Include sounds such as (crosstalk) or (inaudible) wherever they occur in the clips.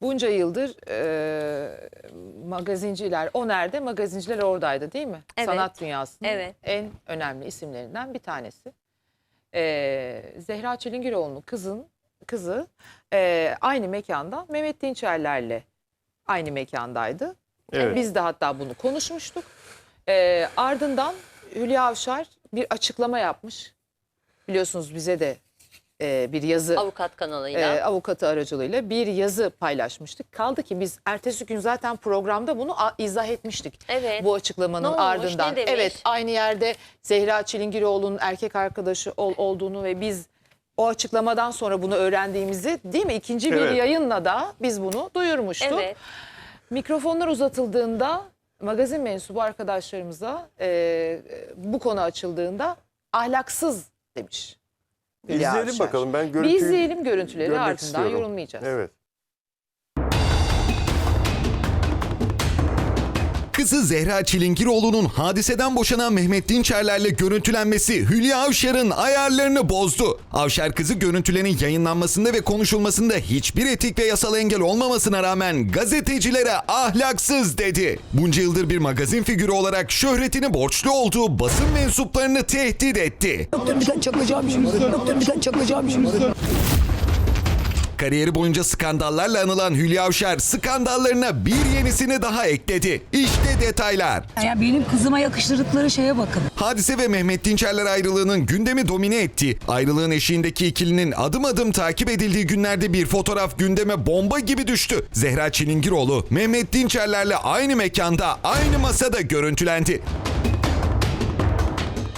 bunca yıldır e, magazinciler, o nerede? Magazinciler oradaydı değil mi? Evet. Sanat dünyasının Evet. en önemli isimlerinden bir tanesi. E, Zehra Çelingiroğlu'nun kızın kızı e, aynı mekanda Mehmet Dinçerler'le aynı mekandaydı. Evet. Biz de hatta bunu konuşmuştuk. E, ardından Hülya Avşar bir açıklama yapmış. Biliyorsunuz bize de e, bir yazı Avukat kanalıyla. e, avukatı aracılığıyla bir yazı paylaşmıştık. Kaldı ki biz ertesi gün zaten programda bunu izah etmiştik. Evet. Bu açıklamanın Ne olmuş, ardından. ne demiş? Evet aynı yerde Zehra Çilingiroğlu'nun erkek arkadaşı ol- olduğunu ve biz o açıklamadan sonra bunu öğrendiğimizi değil mi? ikinci bir Evet. yayınla da biz bunu duyurmuştuk. evet. Mikrofonlar uzatıldığında magazin mensubu arkadaşlarımıza e, bu konu açıldığında ahlaksız demiş. İzleyelim Avşar. bakalım. Ben Bir görüntüyü izleyelim görüntüleri görmek ardından istiyorum. yorumlayacağız. Evet. Kızı Zehra Çilingiroğlu'nun hadiseden boşanan Mehmet Dinçerler'le görüntülenmesi Hülya Avşar'ın ayarlarını bozdu. Avşar kızı görüntülerin yayınlanmasında ve konuşulmasında hiçbir etik ve yasal engel olmamasına rağmen gazetecilere ahlaksız dedi. Bunca yıldır bir magazin figürü olarak şöhretini borçlu olduğu basın mensuplarını tehdit etti. Doktor bir tane çakacağım şimdi. Doktor bir tane çakacağım şimdi. Kariyeri boyunca skandallarla anılan Hülya Avşar skandallarına bir yenisini daha ekledi. İşte detaylar. Ya benim kızıma yakıştırdıkları şeye bakın. Hadise ve Mehmet Dinçerler ayrılığının gündemi domine etti. Ayrılığın eşiğindeki ikilinin adım adım takip edildiği günlerde bir fotoğraf gündeme bomba gibi düştü. Zehra Çilingiroğlu, Mehmet Dinçerler'le aynı mekanda, aynı masada görüntülendi.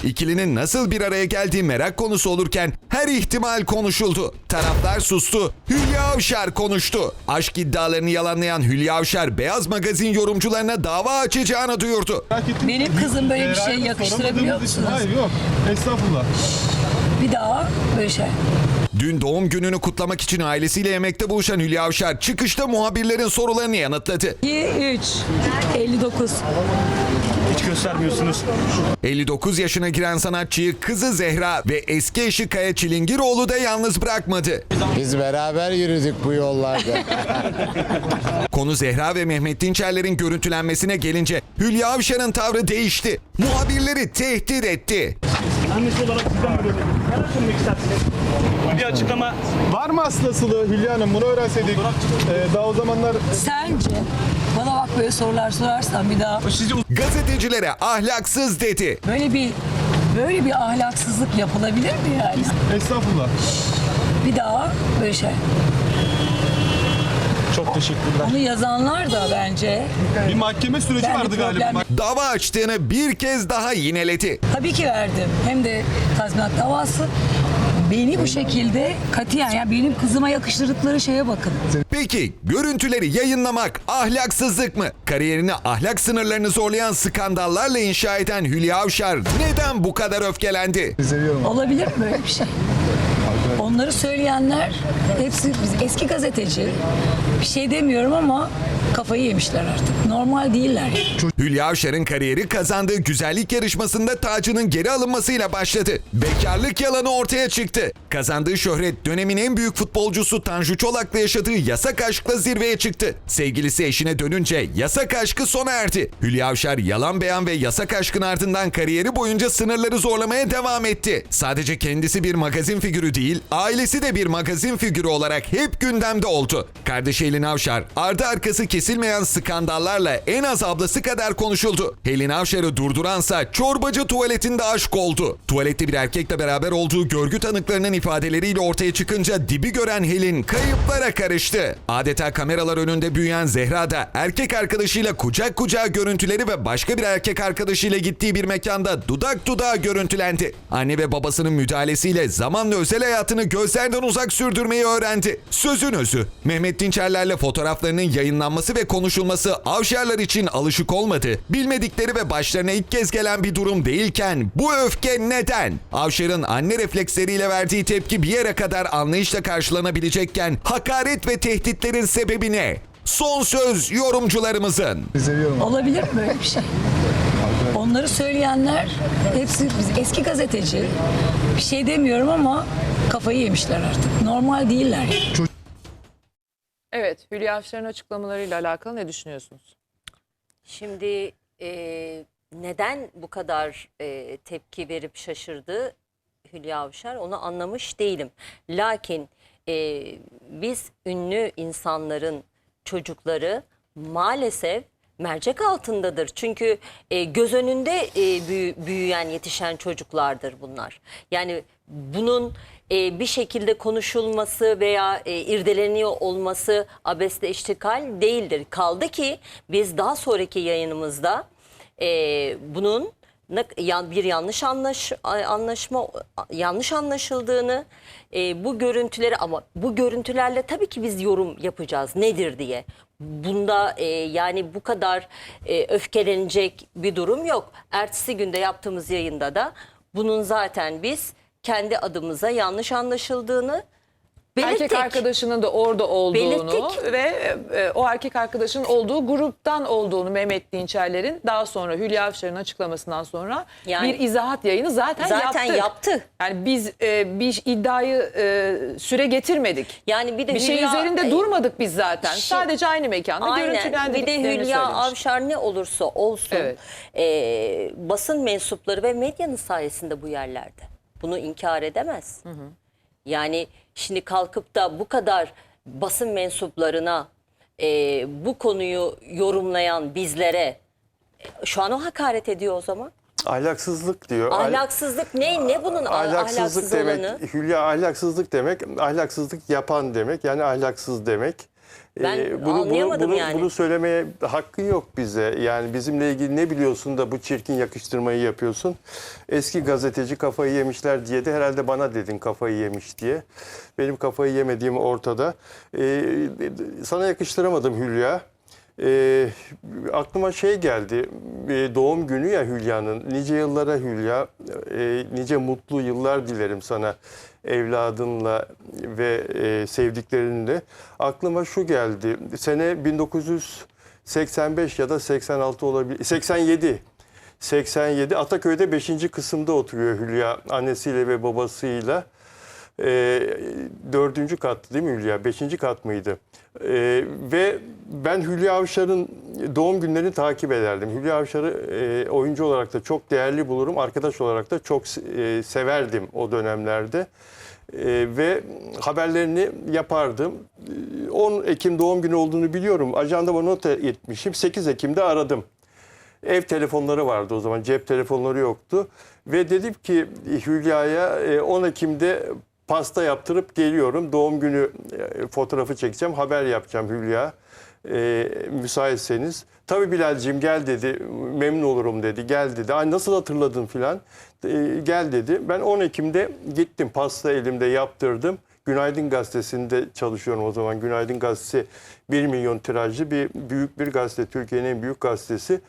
İkilinin nasıl bir araya geldiği merak konusu olurken her ihtimal konuşuldu. Taraflar sustu. Hülya Avşar konuştu. Aşk iddialarını yalanlayan Hülya Avşar beyaz magazin yorumcularına dava açacağını duyurdu. Benim kızım böyle bir şey yakıştırabiliyor musunuz? Hayır yok. Estağfurullah. Bir daha böyle şey. Dün doğum gününü kutlamak için ailesiyle yemekte buluşan Hülya Avşar çıkışta muhabirlerin sorularını yanıtladı. 2, 3, 59. Hiç göstermiyorsunuz. 59 yaşına giren sanatçıyı kızı Zehra ve eski eşi Kaya Çilingiroğlu da yalnız bırakmadı. Biz beraber yürüdük bu yollarda. (laughs) Konu Zehra ve Mehmet Dinçerler'in görüntülenmesine gelince Hülya Avşar'ın tavrı değişti. Muhabirleri tehdit etti. Annesi olarak sizden böyle neler söylemek istersiniz? Bir açıklama. Var mı aslasılığı Hülya Hanım bunu öğrenseydik e, daha o zamanlar Sence bana bak böyle sorular sorarsan bir daha Gazetecilere ahlaksız dedi. böyle bir böyle bir ahlaksızlık yapılabilir mi yani? estağfurullah. Bir daha böyle şey. Çok teşekkürler. Onu yazanlar da bence Bir mahkeme süreci ben vardı bir galiba. problem Dava açtığını bir kez daha yineledi. Tabii ki verdim. Hem de tazminat davası. Beni bu şekilde katiyen ya benim kızıma yakıştırdıkları şeye bakın. Peki görüntüleri yayınlamak ahlaksızlık mı? Kariyerini ahlak sınırlarını zorlayan skandallarla inşa eden Hülya Avşar neden bu kadar öfkelendi? Olabilir mi böyle bir şey? Onları söyleyenler hepsi biz eski gazeteci. Bir şey demiyorum ama kafayı yemişler artık. Normal değiller. Hülya Avşar'ın kariyeri kazandığı güzellik yarışmasında tacının geri alınmasıyla başladı. Bekarlık yalanı ortaya çıktı. Kazandığı şöhret dönemin en büyük futbolcusu Tanju Çolak'la yaşadığı yasak aşkla zirveye çıktı. Sevgilisi eşine dönünce yasak aşkı sona erdi. Hülya Avşar yalan beyan ve yasak aşkın ardından kariyeri boyunca sınırları zorlamaya devam etti. Sadece kendisi bir magazin figürü değil, ailesi de bir magazin figürü olarak hep gündemde oldu. Kardeşi Helin Avşar, ardı arkası kesilmeyen skandallarla en az ablası kadar konuşuldu. Helin Avşar'ı durduransa çorbacı tuvaletinde aşk oldu. Tuvalette bir erkekle beraber olduğu görgü tanıklarının ifadeleriyle ortaya çıkınca dibi gören Helin kayıplara karıştı. Adeta kameralar önünde büyüyen Zehra da erkek arkadaşıyla kucak kucağa görüntüleri ve başka bir erkek arkadaşıyla gittiği bir mekanda dudak dudağa görüntülendi. Anne ve babasının müdahalesiyle zamanla özel hayatını gözlerden uzak sürdürmeyi öğrendi. Sözün özü, Mehmet Dinçerler'le fotoğraflarının yayınlanması ve konuşulması Avşarlar için alışık olmadı. Bilmedikleri ve başlarına ilk kez gelen bir durum değilken bu öfke neden? Avşar'ın anne refleksleriyle verdiği tepki bir yere kadar anlayışla karşılanabilecekken hakaret ve tehditlerin sebebi ne? Son söz yorumcularımızın. Olabilir mi böyle bir şey? Onları söyleyenler hepsi biz eski gazeteci. Bir şey demiyorum ama kafayı yemişler artık. Normal değiller. yani. Evet, Hülya Avşar'ın açıklamalarıyla alakalı ne düşünüyorsunuz? Şimdi e, neden bu kadar e, tepki verip şaşırdı Hülya Avşar onu anlamış değilim. Lakin e, biz ünlü insanların çocukları maalesef mercek altındadır. Çünkü e, göz önünde e, büyü- büyüyen yetişen çocuklardır bunlar. Yani bunun e, bir şekilde konuşulması veya e, irdeleniyor olması abesle iştikal değildir. Kaldı ki biz daha sonraki yayınımızda e, bunun bir yanlış anlaş anlaşma yanlış anlaşıldığını e, bu görüntüleri ama bu görüntülerle tabii ki biz yorum yapacağız nedir diye. Bunda e, yani bu kadar e, öfkelenecek bir durum yok. Ertesi günde yaptığımız yayında da bunun zaten biz kendi adımıza yanlış anlaşıldığını belirttik. Erkek arkadaşının da orada olduğunu Belirttik. ve e, o erkek arkadaşının olduğu gruptan olduğunu Mehmet Dinçerler'in daha sonra Hülya Avşar'ın açıklamasından sonra Yani- bir izahat yayını zaten, Zaten yaptık. yaptı. Yani biz e, bir iddiayı e, süre getirmedik. Yani bir de Bir şey Hülya- üzerinde e, durmadık biz zaten. Şi- Sadece aynı mekanda Aynen. Bir görüntülendiklerini de Hülya söylemiş. Avşar ne olursa olsun Evet. e, basın mensupları ve medyanın sayesinde bu yerlerde. Bunu inkar edemez. Yani şimdi kalkıp da bu kadar basın mensuplarına e, bu konuyu yorumlayan bizlere e, şu an o hakaret ediyor o zaman. Ahlaksızlık diyor. Ahl- Ahlaksızlık ne? Ne bunun ahlaksızlık ahlaksız demek, olanı? Hülya ahlaksızlık demek, ahlaksızlık yapan demek. Yani ahlaksız demek. Ben Ee, bunu, anlayamadım bunu, yani. Bunu söylemeye hakkı yok bize. Yani bizimle ilgili ne biliyorsun da bu çirkin yakıştırmayı yapıyorsun. Eski gazeteci kafayı yemişler diye de herhalde bana dedin kafayı yemiş diye. Benim kafayı yemediğim ortada. Ee, sana yakıştıramadım Hülya. Ee, aklıma şey geldi. Ee, doğum günü ya Hülya'nın. Nice yıllara Hülya. E, nice mutlu yıllar dilerim sana evladınla ve e, sevdiklerinle. Aklıma şu geldi. Sene 1985 ya da 86 olabilir. 87. 87 Ataköy'de 5. kısımda oturuyor Hülya annesiyle ve babasıyla. E, dördüncü kattı değil mi Hülya? Beşinci kat mıydı? E, ve ben Hülya Avşar'ın doğum günlerini takip ederdim. Hülya Avşar'ı e, oyuncu olarak da çok değerli bulurum. Arkadaş olarak da çok e, severdim o dönemlerde. E, ve haberlerini yapardım. E, 10 Ekim doğum günü olduğunu biliyorum. Ajandama not etmişim. 8 Ekim'de aradım. Ev telefonları vardı o zaman. Cep telefonları yoktu. Ve dedim ki Hülya'ya e, 10 Ekim'de pasta yaptırıp geliyorum. Doğum günü e, fotoğrafı çekeceğim. Haber yapacağım Hülya. E, müsaitseniz. Tabii Bilal'cim gel dedi. Memnun olurum dedi. Gel dedi. Ay nasıl hatırladın filan. E, gel dedi. Ben 10 Ekim'de gittim. Pasta elimde yaptırdım. Günaydın Gazetesi'nde çalışıyorum o zaman. Günaydın Gazetesi 1 milyon tirajlı bir büyük bir gazete. Türkiye'nin en büyük gazetesi.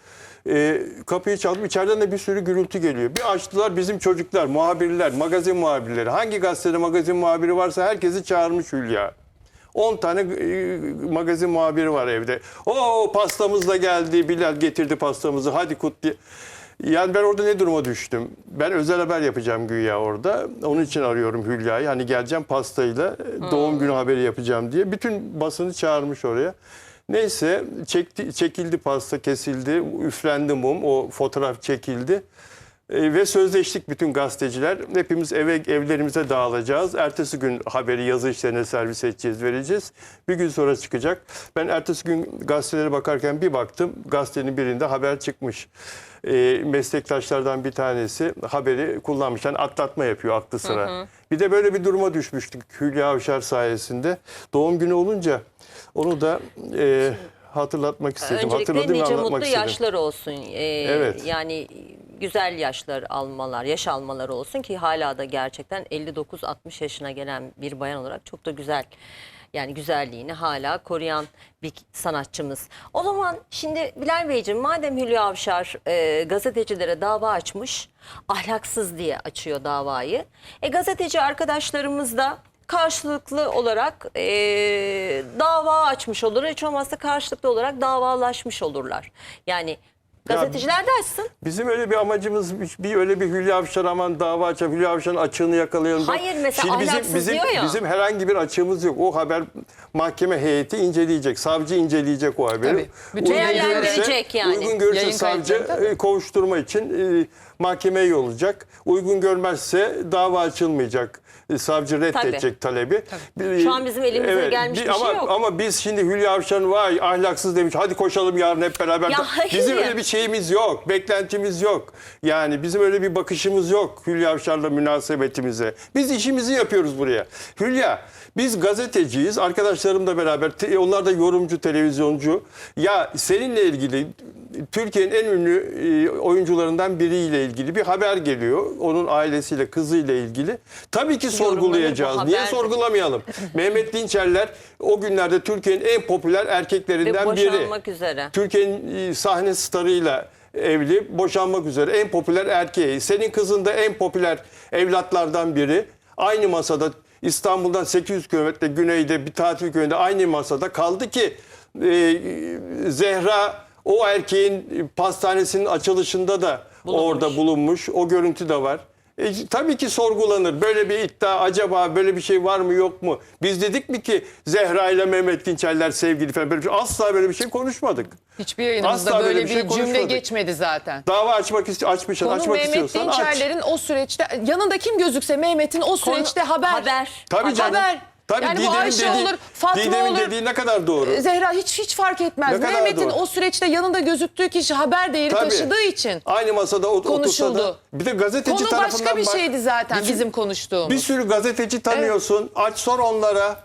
Ee, kapıyı çaldım. İçeriden de bir sürü gürültü geliyor. Bir açtılar bizim çocuklar, muhabirler, magazin muhabirleri. Hangi gazetede magazin muhabiri varsa herkesi çağırmış Hülya. 10 tane e, magazin muhabiri var evde. O pastamız da geldi. Bilal getirdi pastamızı. Hadi kutlu. Yani ben orada ne duruma düştüm? Ben özel haber yapacağım güya orada. Onun için arıyorum Hülya'yı. Hani geleceğim pastayla doğum günü haberi yapacağım diye. Bütün basını çağırmış oraya. Neyse çekti, çekildi pasta kesildi. Üflendi mum. O fotoğraf çekildi. E, ve sözleştik bütün gazeteciler. Hepimiz eve evlerimize dağılacağız. Ertesi gün haberi yazı işlerine servis edeceğiz, vereceğiz. Bir gün sonra çıkacak. Ben ertesi gün gazetelere bakarken bir baktım. Gazetenin birinde haber çıkmış. E, meslektaşlardan bir tanesi haberi kullanmış. Yani atlatma yapıyor aklı sıra. Bir de böyle bir duruma düşmüştük Hülya Avşar sayesinde. Doğum günü olunca onu da e, hatırlatmak istedim. Öncelikle Hatırladım nice mutlu istedim. yaşlar olsun. Ee, Evet. Yani güzel yaşlar almalar, yaş almalar olsun ki hala da gerçekten 59-60 yaşına gelen bir bayan olarak çok da güzel. Yani güzelliğini hala koruyan bir sanatçımız. O zaman şimdi Bilal Beyciğim madem Hülya Avşar e, gazetecilere dava açmış, ahlaksız diye açıyor davayı. E, gazeteci arkadaşlarımız da karşılıklı olarak e, dava açmış olur. Hiç olmazsa karşılıklı olarak davalaşmış olurlar. Yani Gazeteciler de açsın. Bizim öyle bir amacımız bir öyle bir Hülya Avşar aman dava açalım. Hülya Avşar'ın açığını yakalayalım. Hayır, mesela Şimdi bizim, bizim, diyor ya. bizim herhangi bir açığımız yok. O haber mahkeme heyeti inceleyecek. Savcı inceleyecek o haberi. Tabii. Bütün Değerlendirecek yani. Uygun görürse Yayın savcı tabii. e, kovuşturma için e, mahkemeye yollayacak. Uygun görmezse dava açılmayacak. E, Savcı reddedecek talebi. Bir- Şu an bizim elimize gelmiş bir ama, şey yok. Ama biz şimdi Hülya Avşar'ın vay ahlaksız demiş. Hadi koşalım yarın hep beraber. Ya hayır. Bizim öyle bir şeyimiz yok. Beklentimiz yok. Yani bizim öyle bir bakışımız yok Hülya Avşar'la münasebetimize. Biz işimizi yapıyoruz buraya. Hülya biz gazeteciyiz. Arkadaşlarımla beraber onlar da yorumcu, televizyoncu. Ya seninle ilgili Türkiye'nin en ünlü e, oyuncularından biriyle ilgili bir haber geliyor. Onun ailesiyle, kızıyla ilgili. Tabii ki sorgulayacağız. Niye sorgulamayalım? (laughs) Mehmet Dinçerler o günlerde Türkiye'nin en popüler erkeklerinden biri. üzere. Türkiye'nin e, sahne starıyla evli, boşanmak üzere en popüler erkeği. Senin kızın da en popüler evlatlardan biri. Aynı masada İstanbul'dan 800 kilometre güneyde bir tatil köyünde aynı masada kaldı ki e, Zehra o erkeğin pastanesinin açılışında da orada bulunmuş. O görüntü de var. E, tabii ki sorgulanır. Böyle bir iddia acaba böyle bir şey var mı yok mu? Biz dedik mi ki Zehra ile Mehmet Dinçerler sevgili falan böyle bir şey. Asla böyle bir şey konuşmadık. Hiçbir yayınımızda Asla böyle, böyle bir bir, şey cümle geçmedi zaten. Dava açmak ist açmışsın, Konu açmak Mehmet istiyorsan aç. Dinçerler'in o süreçte yanında kim gözükse Mehmet'in o süreçte haber. Haber. Tabii canım. Haber. Tabii yani bu Ayşe dediği- olur, Fatma Didem'in olur. dediği ne kadar doğru. Zehra hiç hiç fark etmez. Ne kadar Mehmet'in doğru. o süreçte yanında gözüktüğü kişi haber değeri Tabii. taşıdığı için Aynı masada ot- otursa konuşuldu. da. Bir de gazeteci Konu tarafından başka bir bak. şeydi zaten sürü- bizim konuştuğumuz. Bir sürü gazeteci tanıyorsun. Aç sor onlara.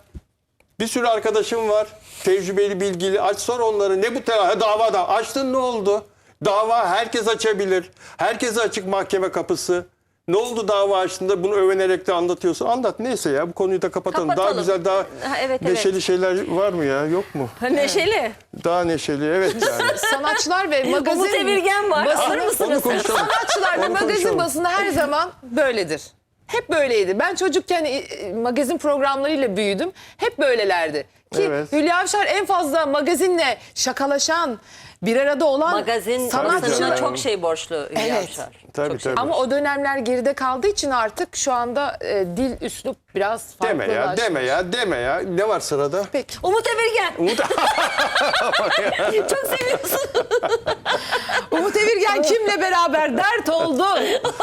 Bir sürü arkadaşım var. Tecrübeli, bilgili. Aç sor onları. Ne bu tela- dava da açtın ne oldu? Dava herkes açabilir. Herkese açık mahkeme kapısı. Ne oldu dava açtığında bunu övenerek de anlatıyorsun. Anlat neyse ya bu konuyu da kapatalım. Daha Kapatalım. güzel daha Ha, evet, neşeli evet. şeyler var mı ya yok mu? Ha, Neşeli. Daha neşeli evet (laughs) yani. sanatçılar ve magazin Evirgen var. Onu mısınız? konuşalım. Sanatçılar ve Onu magazin konuşalım. basını her zaman böyledir. Hep böyleydi. Ben çocukken e, e, magazin programlarıyla büyüdüm. Hep böylelerdi. Ki Evet. Hülya Avşar en fazla magazinle şakalaşan, bir arada olan Magazin sanatçı. canım. çok şey borçlu Hülya Evet. Avşar. Tabii, Çok şey. tabii. Ama o dönemler geride kaldığı için artık şu anda e, dil, üslup biraz Deme ya deme ya deme ya. Ne var sırada? Peki. Umut Evirgen. (laughs) (laughs) çok seviyorsun. Umut Evirgen kimle beraber dert oldu?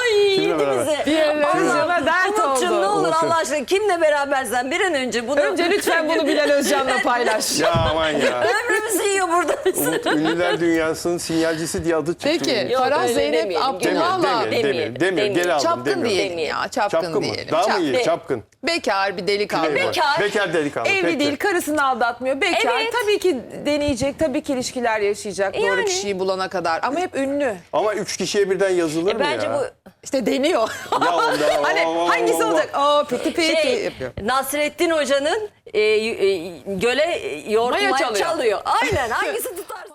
Ay yedi beraber? bizi. Televizyona dert Umut'cum ne oldu. olur Umut'cum. Allah aşkına kimle berabersen bir an önce bunu... Önce lütfen bunu Bilal Özcan'la paylaş. ya aman ya. Ömrümüzü yiyor burada. Umut ünlüler dünyasının sinyalcisi diye adı çıktı. Peki Yok, Farah öyle Zeynep demeyelim. Abdullah'la Demeyelim, demeyelim, Demeyelim, demeyelim. Geri aldım, çapkın demiyorum. diyelim ya çapkın, Çapkın mı? diyelim. Daha mı Çap- iyi? Çapkın. Bekar bir delikanlı. Bekar. Bekar delikanlı. Evli peki. değil, karısını aldatmıyor. Bekar. Evet. Tabii ki deneyecek, tabii ki ilişkiler yaşayacak doğru Yani. kişiyi bulana kadar. Ama hep ünlü. Ama üç kişiye birden yazılır mı Bence ya? bu İşte deniyor. Ya (laughs) onda- hani o- o- hangisi o- olacak? Oo piti piti şey, yapıyor. Nasrettin Hoca'nın e, y- e, göle e, yoğurt Maya maya çalıyor. çalıyor. Aynen (laughs) hangisi tutarsa.